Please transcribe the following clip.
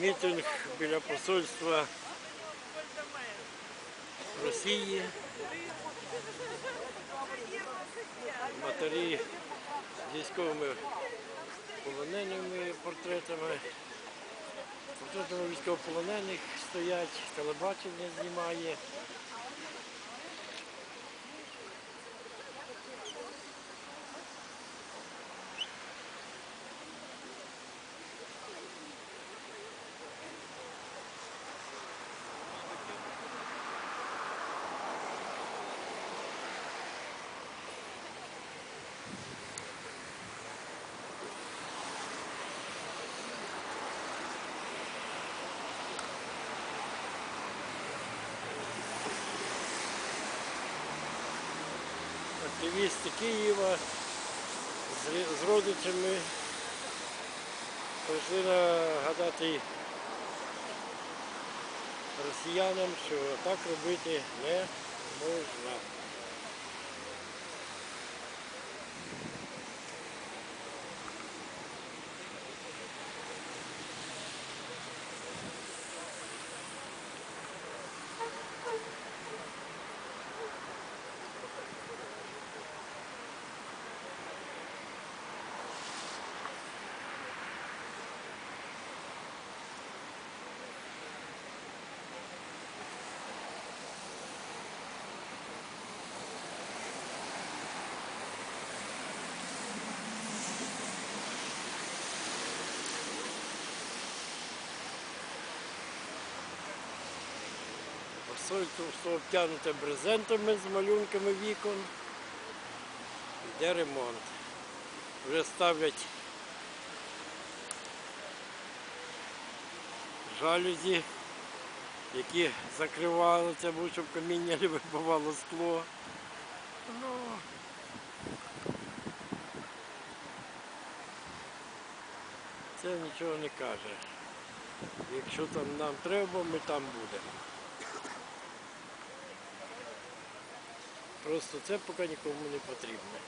Мітинг біля посольства Росії. Матері з військовими полоненими портретами. Портретами військовополонених стоять, телебачення знімає. Активісти Києва з родичами прийшли нагадати росіянам, що так робити не можна. Посольство обтягнуте брезентами з малюнками вікон. Йде ремонт. Вже ставлять жалюзі, які закривали це, бо щоб каміння не вибивало скло. Ну, це нічого не каже. Якщо там нам треба, ми там будемо. Просто це поки нікому не потрібно.